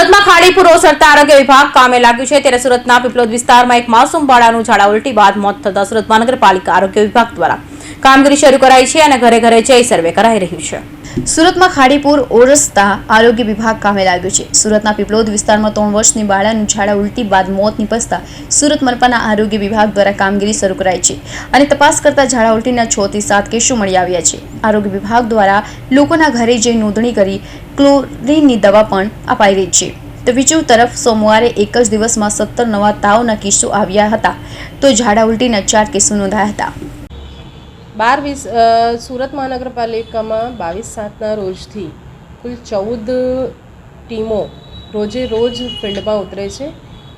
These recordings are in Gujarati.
સુરતમાં ખાડીપુર ઓસરતા આરોગ્ય વિભાગ કામે લાગ્યું છે. ત્યારે સુરતના પીપલોદ વિસ્તારમાં એક માસૂમ બાળાનું ઝાડા ઉલટી બાદ મોત થતા સુરત મહાનગરપાલિકા આરોગ્ય વિભાગ દ્વારા કામગીરી શરૂ કરાઈ છે અને ઘરે ઘરે જઈ સર્વે કરાઈ રહ્યું છે. સુરતમાં ખાડીપુર ઓરસતા આરોગ્ય વિભાગ કામે લાગ્યું છે. સુરતના પીપલોદ વિસ્તારમાં ત્રણ વર્ષની બાળાનું ઝાડા ઉલટી બાદ મોત નિપજતા સુરત મનપાના આરોગ્ય વિભાગ દ્વારા કામગીરી શરૂ કરાઈ છે અને તપાસ કરતા ઝાડા ઉલટીના છ થી સાત કેસો મળી આવ્યા છે. આરોગ્ય વિભાગ દ્વારા લોકોના ઘરે જઈ નોંધણી કરી ક્લોરીનની દવા પણ અપાઈ રહી છે. તો બીજું તરફ સોમવારે એક જ દિવસમાં સત્તર નવા તાવના કેસો આવ્યા હતા. તો ઝાડા ઉલટીના ચાર કેસો નોંધાયા હતા. બાર વીસ સુરત મહાનગરપાલિકામાં બાવીસ સાતના રોજથી કુલ ચૌદ ટીમો રોજે રોજ ફિલ્ડમાં ઉતરે છે.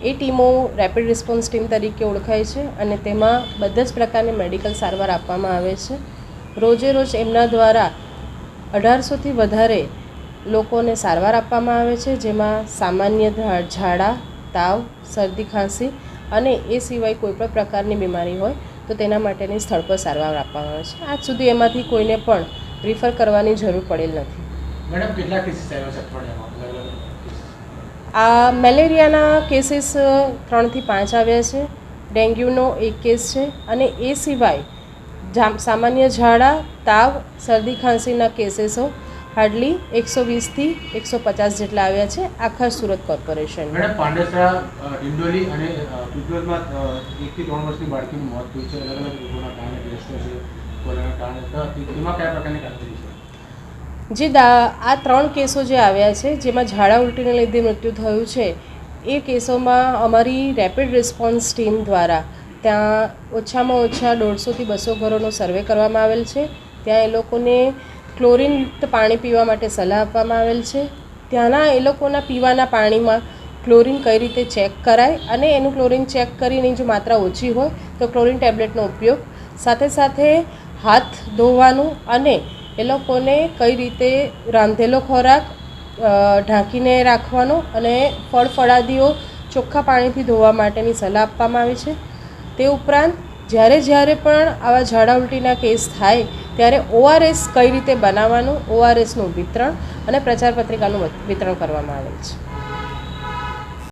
એ ટીમો રેપિડ રિસ્પોન્સ ટીમ તરીકે ઓળખાય છે અને તેમાં બધા જ પ્રકારની મેડિકલ સારવાર આપવામાં આવે છે. રોજે રોજ એમના દ્વારા અઢારસોથી વધારે લોકોને સારવાર આપવામાં આવે છે જેમાં સામાન્ય ઝાડા તાવ શરદી ખાંસી અને એ સિવાય કોઈ પણ પ્રકારની બીમારી હોય તો તેના માટેની સ્થળ પર સારવાર આપવામાં આવે છે. આજ સુધી એમાંથી કોઈને પણ રિફર કરવાની જરૂર પડેલ નથી. મેડમ કેટલા કેસીસ આવ્યા છે અઠવાડિયામાં? અલગ અલગ cases? આ મેલેરિયાના કેસીસ ત્રણથી પાંચ આવ્યા છે. ડેન્ગ્યુનો એક કેસ છે અને એ સિવાય સામાન્ય ઝાડા તાવ શરદી ખાંસીના કેસીસો હાર્ડલી એકસો વીસથી એકસો પચાસ જેટલા આવ્યા છે આખા સુરત કોર્પોરેશન. મેડમ પાંડેસરા ડિંડોલી અને અ, એકથી ત્રણ વર્ષની બાળકીનું મોત થયું છે. અલગ અલગ રોગોના કારણે ગ્રસ્તો છે કોરોનાના કારણે. તો કયા પ્રકારની કામગીરી છે? જે દા આ ત્રણ કેસો જે આવ્યા છે જેમાં ઝાડા ઉલટીને લીધે મૃત્યુ થયું છે એ કેસોમાં અમારી રેપિડ રિસ્પોન્સ ટીમ દ્વારા ત્યાં ઓછામાં ઓછા દોઢસોથી બસો ઘરોનો સર્વે કરવામાં આવેલ છે. ત્યાં એ લોકોને ક્લોરીનયુક્ત પાણી પીવા માટે સલાહ આપવામાં આવેલ છે. ત્યાંના એ લોકોના પીવાના પાણીમાં ક્લોરિન કઈ રીતે ચેક કરાય અને એનું ક્લોરિન ચેક કરીને જો માત્રા ઓછી હોય તો ક્લોરિન ટેબ્લેટનો ઉપયોગ. સાથે સાથે હાથ ધોવાનું અને એ લોકોને કઈ રીતે રાંધેલો ખોરાક ઢાંકીને રાખવાનો અને ફળ ફળાદીઓ ચોખ્ખા પાણીથી ધોવા માટેની સલાહ આપવામાં આવી છે. તે ઉપરાંત જ્યારે જ્યારે પણ આવા ઝાડા ઉલટીના કેસ થાય, ત્યારે ઓઆરએસ કઈ રીતે બનાવવાનું? ઓઆરએસનું વિતરણ અને પ્રચાર પત્રિકાનું વિતરણ કરવામાં આવે છે.